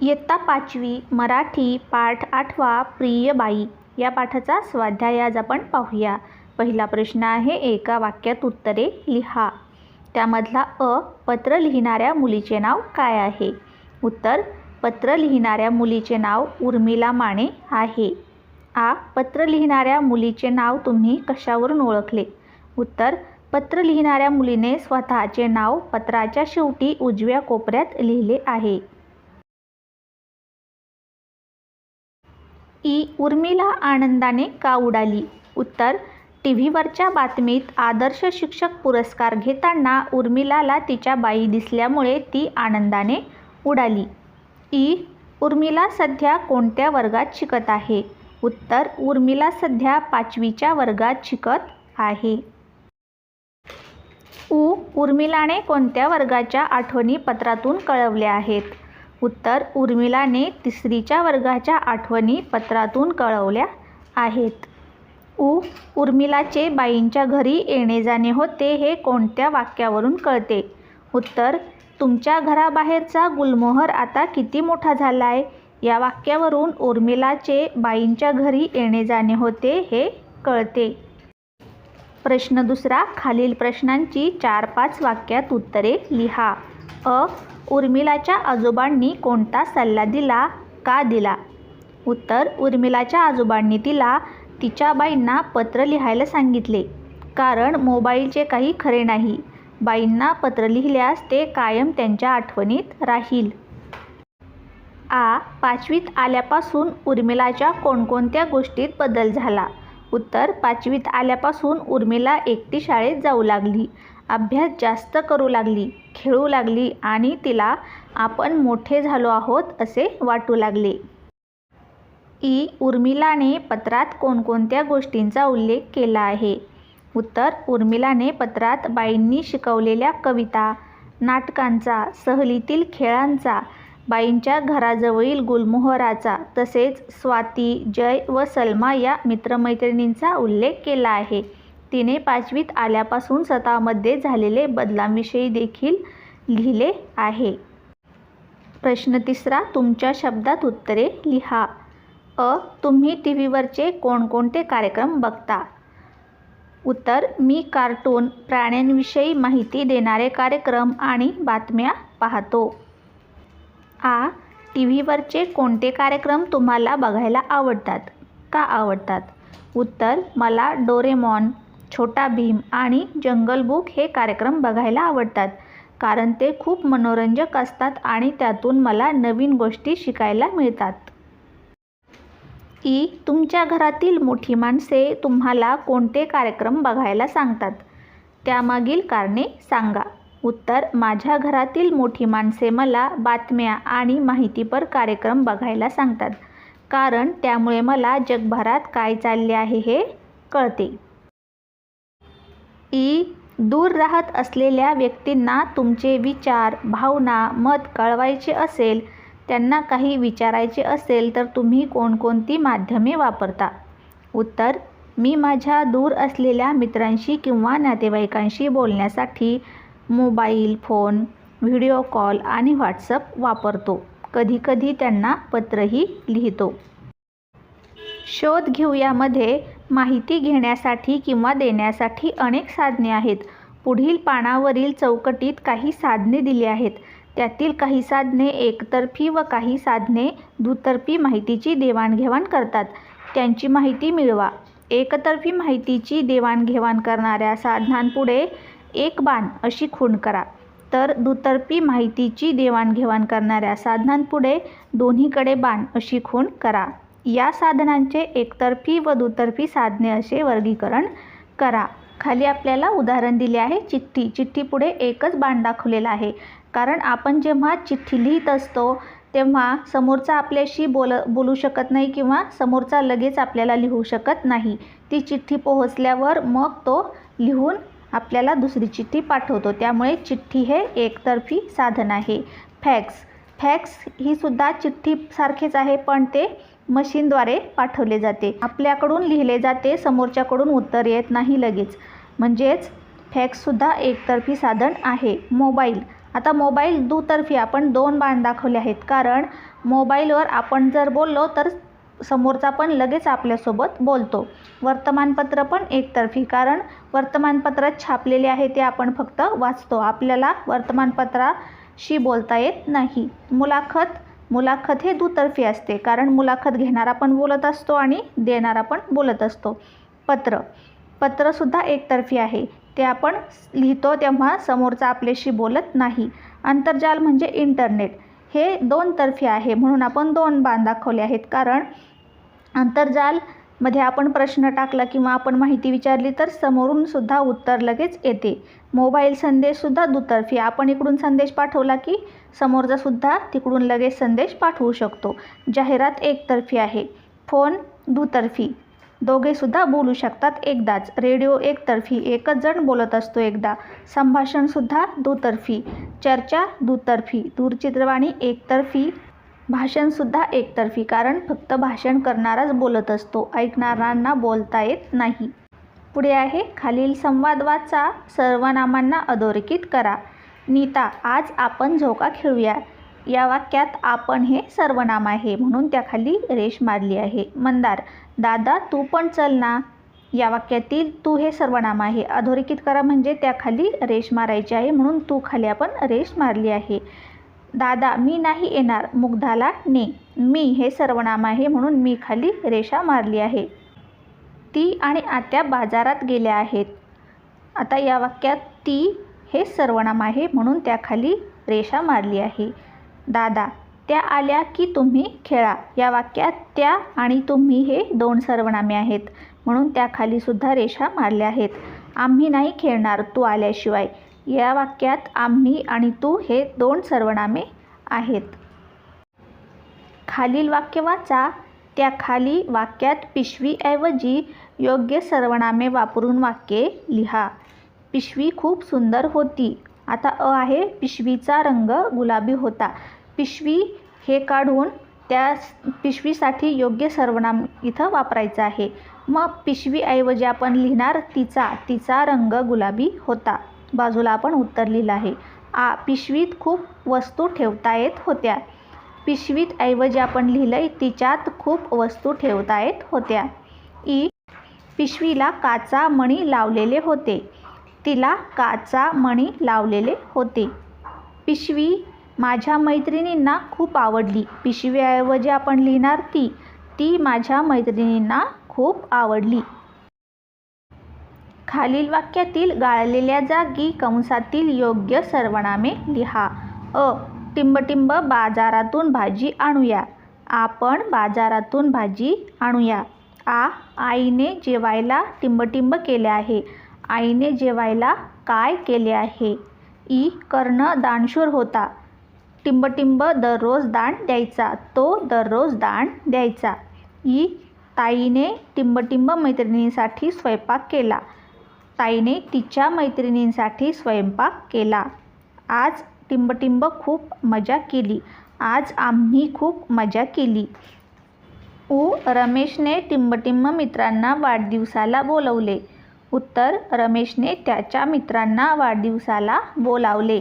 इयत्ता पाचवी मराठी पाठ आठवा प्रिय बाई. या पाठाचा स्वाध्याय आज आपण पाहूया. पहिला प्रश्न आहे एका वाक्यात उत्तरे लिहा. त्यामधला अ पत्र लिहिणाऱ्या मुलीचे नाव काय आहे? उत्तर पत्र लिहिणाऱ्या मुलीचे नाव उर्मिला माने आहे. आ पत्र लिहिणाऱ्या मुलीचे नाव तुम्ही कशावरून ओळखले? उत्तर पत्र लिहिणाऱ्या मुलीने स्वतःचे नाव पत्राच्या शेवटी उजव्या कोपऱ्यात लिहिले आहे. ई. उर्मिला आनंदाने का उडाली? उत्तर टी व्हीवरच्या बातमीत आदर्श शिक्षक पुरस्कार घेताना उर्मिलाला तिच्या बाई दिसल्यामुळे ती आनंदाने उडाली. ई. उर्मिला सध्या कोणत्या वर्गात शिकत आहे? उत्तर उर्मिला सध्या पाचवीच्या वर्गात शिकत आहे. उ. उर्मिलाने कोणत्या वर्गाच्या आठवणी पत्रातून कळवल्या आहेत? उत्तर उर्मिलाने तिसरीच्या वर्गाच्या आठवणी पत्रातून कळवल्या आहेत. उ. उर्मिलाचे बाईंच्या घरी येणे जाणे होते हे कोणत्या वाक्यावरून कळते? उत्तर तुमच्या घराबाहेरचा गुलमोहर आता किती मोठा झाला आहे या वाक्यावरून उर्मिलाचे बाईंच्या घरी येणे जाणे होते हे कळते. प्रश्न दुसरा खालील प्रश्नांची चार पाच वाक्यात उत्तरे लिहा. अ. उर्मिलाच्या आजोबांनी कोणता सल्ला दिला का दिला? उत्तर उर्मिलाच्या आजोबांनी तिला तिच्या बाईंना पत्र लिहायला सांगितले. कारण मोबाईलचे काही खरे नाही. बाईंना पत्र लिहिल्यास ते कायम त्यांच्या आठवणीत राहील. आ. पाचवीत आल्यापासून उर्मिलाच्या कोणकोणत्या गोष्टीत बदल झाला? उत्तर पाचवीत आल्यापासून उर्मिला एकटी शाळेत जाऊ लागली. अभ्यास जास्त करू लागली खेळू लागली आणि तिला आपण मोठे झालो आहोत असे वाटू लागले. ई. उर्मिलाने पत्रात कोणकोणत्या गोष्टींचा उल्लेख केला आहे? उत्तर उर्मिलाने पत्रात बाईंनी शिकवलेल्या कविता नाटकांचा सहलीतील खेळांचा बाईंच्या घराजवळील गुलमोहराचा तसेच स्वाती जय व सलमा या मित्रमैत्रिणींचा उल्लेख केला आहे. तिने पाचवीत आल्यापासून स्वतःमध्ये झालेले बदलांविषयी देखील लिहिले आहे. प्रश्न तिसरा तुमच्या शब्दात उत्तरे लिहा. अ तुम्ही टी व्हीवरचे कोणकोणते कार्यक्रम बघता? उत्तर मी कार्टून प्राण्यांविषयी माहिती देणारे कार्यक्रम आणि बातम्या पाहतो. आ टी व्हीवरचे कोणते कार्यक्रम तुम्हाला बघायला आवडतात? का आवडतात? उत्तर मला डोरेमॉन. छोटा भीम आणि जंगल बुक हे कार्यक्रम बघायला आवडतात. कारण ते खूप मनोरंजक असतात आणि त्यातून मला नवीन गोष्टी शिकायला मिळतात. ई. तुमच्या घरातील मोठी माणसे तुम्हाला कोणते कार्यक्रम बघायला सांगतात? त्यामागील कारणे सांगा. उत्तर माझ्या घरातील मोठी माणसे मला बातम्या आणि माहितीपर कार्यक्रम बघायला सांगतात. कारण त्यामुळे मला जगभरात काय चालले आहे हे कळते. ई दूर राहत असलेल्या व्यक्तींना तुमचे विचार भावना मत कळवायचे असेल त्यांना काही विचारायचे असेल तर तुम्ही कोणकोणती माध्यमे वापरता? उत्तर मी माझ्या दूर असलेल्या मित्रांशी किंवा नातेवाईकांशी बोलण्यासाठी मोबाईल फोन व्हिडिओ कॉल आणि व्हॉट्सअप वापरतो. कधीकधी त्यांना पत्रही लिहितो. शोध घेऊयामध्ये माहिती घेण्यासाठी किंवा देण्यासाठी अनेक साधने आहेत. पुढील पानावरील चौकटीत काही साधने दिली आहेत. त्यातील काही साधने एकतर्फी व काही साधने दुतर्फी माहितीची देवाणघेवाण करतात. त्यांची माहिती मिळवा. एकतर्फी माहितीची देवाणघेवाण करणाऱ्या साधनांपुढे एक बाण अशी खूण करा. तर दुतर्फी माहितीची देवाणघेवाण करणाऱ्या साधनांपुढे दोन्हीकडे बाण अशी खूण करा. या साधनांचे एकतर्फी व दुतर्फी साधने असे वर्गीकरण करा. खाली आपल्याला उदाहरण दिले आहे चिठ्ठी. चिठ्ठीपुढे एकच बाण दाखवलेला आहे. कारण आपण जेव्हा चिठ्ठी लिहित असतो तेव्हा समोरचा आपल्याशी बोल बोलू शकत नाही किंवा समोरचा लगेच आपल्याला लिहू शकत नाही. ती चिठ्ठी पोहोचल्यावर मग तो लिहून आपल्याला दुसरी चिठ्ठी पाठवतो. त्यामुळे चिठ्ठी हे एकतर्फी साधन आहे. फॅक्स. फॅक्स ही सुद्धा चिठ्ठीसारखेच आहे पण ते मशीनद्वारे पाठवले जाते. आपल्याकडून लिहिले जाते समोरच्याकडून उत्तर येत नाही लगेच. म्हणजेच फॅक्ससुद्धा एकतर्फी साधन आहे. मोबाईल. आता मोबाईल दुतर्फी आपण दोन बाण दाखवले आहेत. कारण मोबाईलवर आपण जर बोललो तर समोरचा पण लगेच आपल्यासोबत बोलतो. वर्तमानपत्र पण एकतर्फी. कारण वर्तमानपत्रात छापलेले आहे ते आपण फक्त वाचतो. आपल्याला वर्तमानपत्राशी बोलता येत नाही. मुलाखत मुलाखत हे दुतर्फी असते कारण मुलाखत घेणारा पण बोलत असतो आणि देणारा पण बोलत असतो. पत्र. पत्रसुद्धा एकतर्फी आहे. ते आपण लिहितो तेव्हा समोरचा आपल्याशी बोलत नाही. आंतरजाल म्हणजे इंटरनेट. हे दोनतर्फी आहे म्हणून आपण दोन बाण दाखवले आहेत. कारण मध्ये आपण प्रश्न टाकला किंवा आपण माहिती विचारली तर समोरून सुद्धा उत्तर लगेच येते. मोबाईल संदेशसुद्धा दुतर्फी. आपण इकडून संदेश पाठवला की समोरचासुद्धा तिकडून लगेच संदेश पाठवू शकतो. जाहिरात एकतर्फी आहे. फोन दुतर्फी. दोघेसुद्धा बोलू शकतात एकदाच. रेडिओ एकतर्फी. एकच जण बोलत असतो एकदा. संभाषणसुद्धा दुतर्फी. चर्चा दुतर्फी. दूरचित्रवाणी एकतर्फी. भाषणसुद्धा एकतर्फी कारण फक्त भाषण करणाराच बोलत असतो ऐकणाऱ्यांना बोलता येत नाही. पुढे आहे खालील संवाद वाचा सर्वनामांना अधोरेखित करा. नीता आज आपण झोका खेळूया. या वाक्यात आपण हे सर्वनाम आहे म्हणून त्याखाली रेष मारली आहे. मंदार दादा तू पण चल ना. या वाक्यातील तू हे सर्वनाम आहे. अधोरेखित करा म्हणजे त्याखाली रेष मारायची आहे म्हणून तू खाली आपण रेष मारली आहे. दादा मी नाही येणार. मुग्धाला ने मी हे सर्वनाम आहे म्हणून मी खाली रेषा मारली आहे. ती आणि आत्या बाजारात गेल्या आहेत. आता या वाक्यात ती हे सर्वनाम आहे म्हणून त्याखाली रेषा मारली आहे. दादा त्या आल्या की तुम्ही खेळा. या वाक्यात त्या आणि तुम्ही हे दोन सर्वनामे आहेत म्हणून त्याखालीसुद्धा रेषा मारल्या आहेत. आम्ही नाही खेळणार तू आल्याशिवाय. या वाक्यात आम्ही आणि तू हे दोन सर्वनामे आहेत. खालील वाक्य वाचा. त्या खाली वाक्यात पिशवीऐवजी योग्य सर्वनामे वापरून वाक्ये लिहा. पिशवी खूप सुंदर होती. आता अ आहे. पिशवीचा रंग गुलाबी होता. पिशवी हे काढून त्या पिशवीसाठी योग्य सर्वनाम इथं वापरायचं आहे. मग पिशवीऐवजी आपण लिहिणार तिचा तिचा रंग गुलाबी होता. बाजूला आपण उत्तर लिहिलं आहे. आ पिशवीत खूप वस्तू ठेवता येत होत्या. पिशवीत ऐवजी आपण लिहिलं आहे तिच्यात खूप वस्तू ठेवता येत होत्या. ई पिशवीला काचा मणी लावलेले होते. तिला काचा मणी लावलेले होते. पिशवी माझ्या मैत्रिणींना खूप आवडली. पिशवीऐवजी आपण लिहिणार ती. ती माझ्या मैत्रिणींना खूप आवडली. खालील वाक्यातील गाळलेल्या जागी कंसातील योग्य सर्वनामे लिहा. अ. टिंबटिंब बाजारातून भाजी आणूया. आपण बाजारातून भाजी आणूया. आ. आईने जेवायला टिंबटिंब केले आहे. आईने जेवायला काय केले आहे? ई. कर्ण दानशूर होता. टिंबटिंब दररोज दान द्यायचा. तो दररोज दान द्यायचा. ई. ताईने टिंबटिंब मैत्रिणींसाठी स्वयंपाक केला. ताईने तिच्या मैत्रिणींसाठी स्वयंपाक केला. आज टिंबटिंब खूप मजा केली. आज आम्ही खूप मजा केली. उ. रमेशने टिंबटिंब मित्रांना वाढदिवसाला बोलवले. उत्तर रमेशने त्याच्या मित्रांना वाढदिवसाला बोलावले.